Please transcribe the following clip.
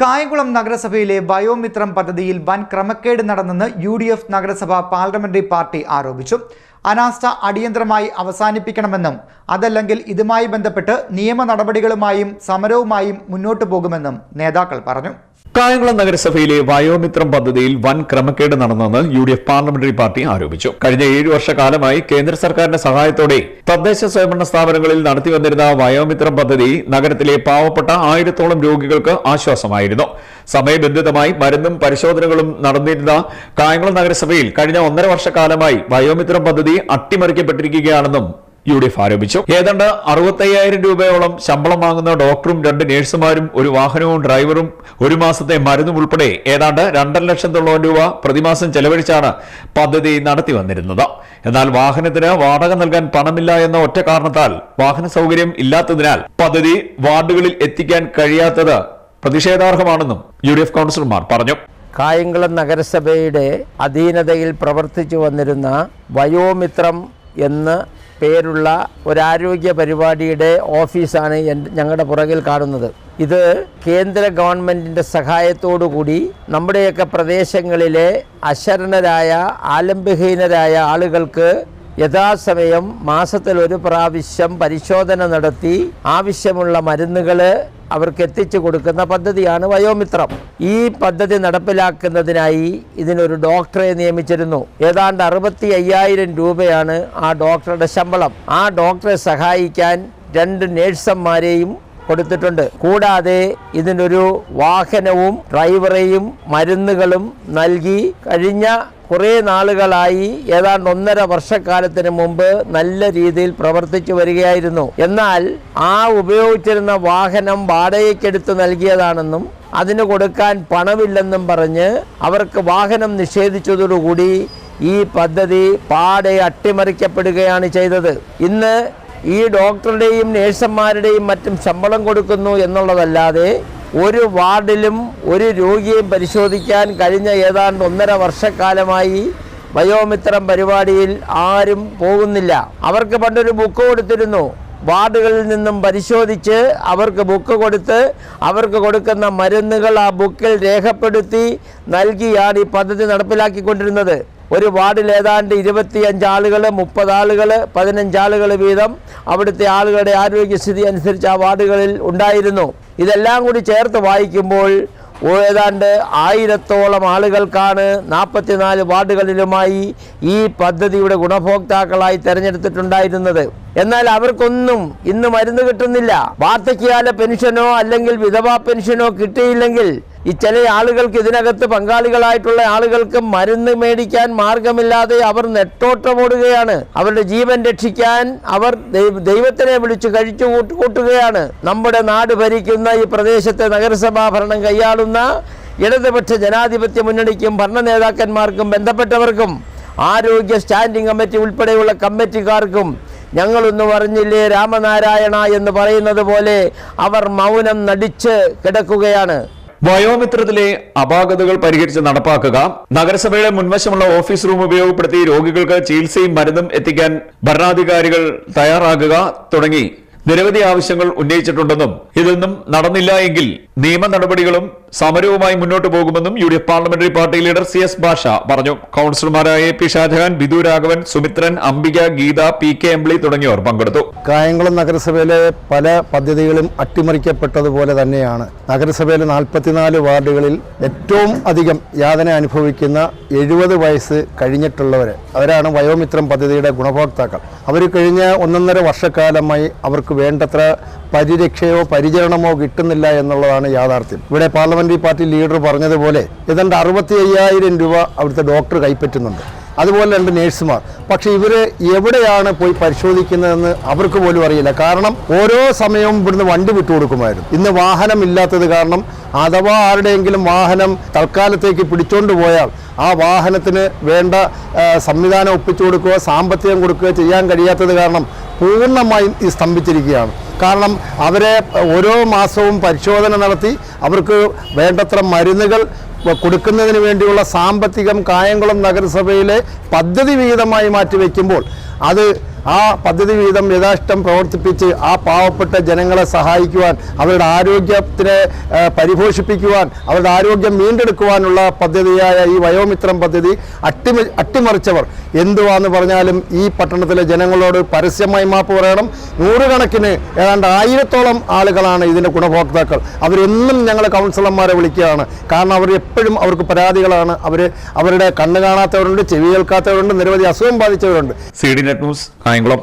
കായംകുളം നഗരസഭയിലെ ബയോമിത്രം പദ്ധതിയിൽ വൻ ക്രമക്കേട് നടന്നെന്ന് യു ഡി എഫ് നഗരസഭ പാർലമെന്ററി പാർട്ടി ആരോപിച്ചു. അനാസ്ഥ അടിയന്തരമായി അവസാനിപ്പിക്കണമെന്നും അതല്ലെങ്കിൽ ഇതുമായി ബന്ധപ്പെട്ട് നിയമ നടപടികളുമായും സമരവുമായും മുന്നോട്ടു പോകുമെന്നും നേതാക്കൾ പറഞ്ഞു. കായംകുളം നഗരസഭയിലെ വയോമിത്രം പദ്ധതിയിൽ വൻ ക്രമക്കേട് നടന്നെന്ന് U D F parliamentary party ആരോപിച്ചു. കഴിഞ്ഞ ഏഴു വർഷക്കാലമായി കേന്ദ്ര സർക്കാരിന്റെ സഹായത്തോടെ തദ്ദേശ സ്വയംഭരണ സ്ഥാപനങ്ങളിൽ നടത്തിവന്നിരുന്ന വയോമിത്രം പദ്ധതി നഗരത്തിലെ പാവപ്പെട്ട ആയിരത്തോളം രോഗികൾക്ക് ആശ്വാസമായിരുന്നു. സമയബന്ധിതമായി മരുന്നും പരിശോധനകളും നടന്നിരുന്ന കായംകുളം നഗരസഭയിൽ കഴിഞ്ഞ ഒന്നര വർഷക്കാലമായി വയോമിത്രം പദ്ധതി അട്ടിമറിക്കപ്പെട്ടിരിക്കുകയാണെന്നും യു ഡി എഫ് ആരോപിച്ചു. ഏതാണ്ട് അറുപത്തയ്യായിരം രൂപയോളം ശമ്പളം വാങ്ങുന്ന ഡോക്ടറും രണ്ട് നഴ്സുമാരും ഒരു വാഹനവും ഡ്രൈവറും ഒരു മാസത്തെ മരുന്നും ഉൾപ്പെടെ ഏതാണ്ട് രണ്ടര ലക്ഷത്തോളം രൂപ പ്രതിമാസം ചെലവഴിച്ചാണ് പദ്ധതി നടത്തി വന്നിരുന്നത്. എന്നാൽ വാഹനത്തിന് വാടക നൽകാൻ പണമില്ല എന്ന ഒറ്റ കാരണത്താൽ വാഹന സൗകര്യം ഇല്ലാത്തതിനാൽ പദ്ധതി വാർഡുകളിൽ എത്തിക്കാൻ കഴിയാത്തത് പ്രതിഷേധാർഹമാണെന്നും യു ഡി എഫ് കൗൺസിലർമാർ പറഞ്ഞു. കായംകുളം നഗരസഭയുടെ അധീനതയിൽ പ്രവർത്തിച്ചു വന്നിരുന്ന വയോമിത്രം എന്ന് പേരുള്ള ഒരാരോഗ്യ പരിപാടിയുടെ ഓഫീസാണ് ഞങ്ങളുടെ പുറകിൽ കാണുന്നത്. ഇത് കേന്ദ്ര ഗവൺമെന്റിന്റെ സഹായത്തോടുകൂടി നമ്മുടെയൊക്കെ പ്രദേശങ്ങളിലെ അശരണരായ ആലംബഹീനരായ ആളുകൾക്ക് യഥാസമയം മാസത്തിൽ ഒരു പ്രാവശ്യം പരിശോധന നടത്തി ആവശ്യമുള്ള മരുന്നുകൾ അവർക്ക് എത്തിച്ചു കൊടുക്കുന്ന പദ്ധതിയാണ് വയോമിത്രം. ഈ പദ്ധതി നടപ്പിലാക്കുന്നതിനായി ഇതിനൊരു ഡോക്ടറെ നിയമിച്ചിരുന്നു. ഏതാണ്ട് അറുപത്തി അയ്യായിരം രൂപയാണ് ആ ഡോക്ടറുടെ ശമ്പളം. ആ ഡോക്ടറെ സഹായിക്കാൻ രണ്ട് നേഴ്സന്മാരെയും കൊടുത്തിട്ടുണ്ട്. കൂടാതെ ഇതിനൊരു വാഹനവും ഡ്രൈവറെയും മരുന്നുകളും നൽകി കഴിഞ്ഞ കുറേ നാളുകളായി ഏതാണ്ട് ഒന്നര വർഷക്കാലത്തിന് മുമ്പ് നല്ല രീതിയിൽ പ്രവർത്തിച്ചു വരികയായിരുന്നു. എന്നാൽ ആ ഉപയോഗിച്ചിരുന്ന വാഹനം വാടകയ്ക്കെടുത്ത് നൽകിയതാണെന്നും അതിന് കൊടുക്കാൻ പണമില്ലെന്നും പറഞ്ഞ് അവർക്ക് വാഹനം നിഷേധിച്ചതോടുകൂടി ഈ പദ്ധതി പാടെ അട്ടിമറിക്കപ്പെടുകയാണ് ചെയ്തത്. ഇന്ന് ഈ ഡോക്ടറുടെയും നേഴ്സന്മാരുടെയും മറ്റും ശമ്പളം കൊടുക്കുന്നു എന്നുള്ളതല്ലാതെ ഒരു വാർഡിലും ഒരു രോഗിയെയും പരിശോധിക്കാൻ കഴിഞ്ഞ ഏതാണ്ട് ഒന്നര വർഷക്കാലമായി വയോമിത്രം പരിപാടിയിൽ ആരും പോകുന്നില്ല. അവർക്ക് പണ്ടൊരു ബുക്ക് കൊടുത്തിരുന്നു. വാർഡുകളിൽ നിന്നും പരിശോധിച്ച് അവർക്ക് ബുക്ക് കൊടുത്ത് അവർക്ക് കൊടുക്കുന്ന മരുന്നുകൾ ആ ബുക്കിൽ രേഖപ്പെടുത്തി നൽകിയാണ് ഈ പദ്ധതി നടപ്പിലാക്കിക്കൊണ്ടിരുന്നത്. ഒരു വാർഡിൽ ഏതാണ്ട് ഇരുപത്തിയഞ്ച് ആളുകൾ മുപ്പത് ആളുകൾ പതിനഞ്ച് ആളുകൾ വീതം അവിടുത്തെ ആളുകളുടെ ആരോഗ്യസ്ഥിതി അനുസരിച്ച് ആ വാർഡുകളിൽ ഉണ്ടായിരുന്നു. ഇതെല്ലാം കൂടി ചേർത്ത് വായിക്കുമ്പോൾ ഏതാണ്ട് ആയിരത്തോളം ആളുകൾക്കാണ് നാൽപ്പത്തിനാല് വാർഡുകളിലുമായി ഈ പദ്ധതിയുടെ ഗുണഭോക്താക്കളായി തിരഞ്ഞെടുത്തിട്ടുണ്ടായിരുന്നത്. എന്നാൽ അവർക്കൊന്നും ഇന്ന് മരുന്ന് കിട്ടുന്നില്ല. വാർദ്ധക്യകാല പെൻഷനോ അല്ലെങ്കിൽ വിധവാ പെൻഷനോ കിട്ടിയില്ലെങ്കിൽ ഈ ചില ആളുകൾക്ക് ഇതിനകത്ത് പങ്കാളികളായിട്ടുള്ള ആളുകൾക്ക് മരുന്ന് മേടിക്കാൻ മാർഗമില്ലാതെ അവർ നെട്ടോട്ടമോടുകയാണ്. അവരുടെ ജീവൻ രക്ഷിക്കാൻ അവർ ദൈവ- ദൈവത്തിനെ വിളിച്ച് കഴിച്ചു കൂട്ടുകൂട്ടുകയാണ് നമ്മുടെ നാട് ഭരിക്കുന്ന ഈ പ്രദേശത്തെ നഗരസഭാ ഭരണം കൈയാളുന്ന ഇടതുപക്ഷ ജനാധിപത്യ മുന്നണിക്കും ഭരണ നേതാക്കന്മാർക്കും ബന്ധപ്പെട്ടവർക്കും ആരോഗ്യ സ്റ്റാൻഡിംഗ് കമ്മിറ്റി ഉൾപ്പെടെയുള്ള കമ്മിറ്റിക്കാർക്കും ഞങ്ങളൊന്നും അറിഞ്ഞില്ലേ രാമനാരായണ എന്ന് പറയുന്നത് പോലെ അവർ മൗനം നടിച്ച് കിടക്കുകയാണ്. വയോമിത്രത്തിലെ അപാകതകൾ പരിഹരിച്ച് നടപ്പാക്കുക. നഗരസഭയുടെ മുൻവശമുള്ള ഓഫീസ് റൂം ഉപയോഗപ്പെടുത്തി രോഗികൾക്ക് ചികിത്സയും മരുന്നും എത്തിക്കാൻ ഭരണാധികാരികൾ തയ്യാറാകുക തുടങ്ങി. നിരവധി ആവശ്യങ്ങൾ ഉന്നയിച്ചിട്ടുണ്ടെന്നും ഇതൊന്നും നടന്നില്ല എങ്കിൽ നിയമ നടപടികളും സമരവുമായി മുന്നോട്ട് പോകുമെന്നും U D F parliamentary party leader C S Basha പറഞ്ഞു. കൌൺസിലർമാരായ A P Shajahan Bidu Raghavan Sumithran Ambika Geetha P K Embly തുടങ്ങിയവർ പങ്കെടുത്തു. കായംകുളം നഗരസഭയിലെ പല പദ്ധതികളും അട്ടിമറിക്കപ്പെട്ടതുപോലെ തന്നെയാണ്. നഗരസഭയിലെ നാൽപ്പത്തിനാല് വാർഡുകളിൽ ഏറ്റവും അധികം യാതന അനുഭവിക്കുന്ന എഴുപത് വയസ്സ് കഴിഞ്ഞിട്ടുള്ളവർ അവരാണ് വയോമിത്രം പദ്ധതിയുടെ ഗുണഭോക്താക്കൾ. അവർ കഴിഞ്ഞ ഒന്നൊന്നര വർഷക്കാലമായി അവർക്ക് വേണ്ടത്ര പരിരക്ഷയോ പരിചരണമോ കിട്ടുന്നില്ല എന്നുള്ളതാണ് യാഥാർത്ഥ്യം. ഇവിടെ പാർലമെന്ററി പാർട്ടി ലീഡർ പറഞ്ഞതുപോലെ ഏതാണ്ട് അറുപത്തി അയ്യായിരം രൂപ അവിടുത്തെ ഡോക്ടർ കൈപ്പറ്റുന്നുണ്ട്. അതുപോലെ രണ്ട് നേഴ്സുമാർ. പക്ഷേ ഇവർ എവിടെയാണ് പോയി പരിശോധിക്കുന്നതെന്ന് അവർക്ക് പോലും അറിയില്ല. കാരണം ഓരോ സമയവും ഇവിടുന്ന് വണ്ടി വിട്ടുകൊടുക്കുമായിരുന്നു ഇന്ന് വാഹനം ഇല്ലാത്തത് കാരണം അഥവാ ആരുടെയെങ്കിലും വാഹനം തൽക്കാലത്തേക്ക് പിടിച്ചോണ്ട് പോയാൽ ആ വാഹനത്തിന് വേണ്ട സംവിധാനം ഒപ്പിച്ചു കൊടുക്കുക സാമ്പത്തികം കൊടുക്കുക ചെയ്യാൻ കഴിയാത്തത് കാരണം പൂർണമായും ഇത് സ്തംഭിച്ചിരിക്കുകയാണ്. കാരണം അവരെ ഓരോ മാസവും പരിശോധന നടത്തി അവർക്ക് വേണ്ടത്ര മരുന്നുകൾ കൊടുക്കുന്നതിന് വേണ്ടിയുള്ള സാമ്പത്തികം കായംകുളം നഗരസഭയിലെ പദ്ധതി വിഹിതമായി മാറ്റിവെക്കുമ്പോൾ അത് ആ പദ്ധതി വിഹിതം യഥാഷ്ടം പ്രവർത്തിപ്പിച്ച് ആ പാവപ്പെട്ട ജനങ്ങളെ സഹായിക്കുവാൻ അവരുടെ ആരോഗ്യത്തിനെ പരിപോഷിപ്പിക്കുവാൻ അവരുടെ ആരോഗ്യം വീണ്ടെടുക്കുവാനുള്ള പദ്ധതിയായ ഈ വയോമിത്രം പദ്ധതി അട്ടിമ അട്ടിമറിച്ചവർ എന്തുവാന്ന് പറഞ്ഞാലും ഈ പട്ടണത്തിലെ ജനങ്ങളോട് പരസ്യമായി മാപ്പ് പറയണം. നൂറുകണക്കിന് ഏതാണ്ട് ആയിരത്തോളം ആളുകളാണ് ഇതിന്റെ ഗുണഭോക്താക്കൾ. അവരെന്നും ഞങ്ങൾ കൗൺസിലർമാരെ വിളിക്കുകയാണ്. കാരണം അവർ എപ്പോഴും അവർക്ക് പരാതികളാണ്. അവർ അവരുടെ കണ്ണ് കാണാത്തവരുണ്ട് ചെവി കേൾക്കാത്തവരുണ്ട് നിരവധി അസുഖം ബാധിച്ചവരുണ്ട്. C D net news Kayamkulam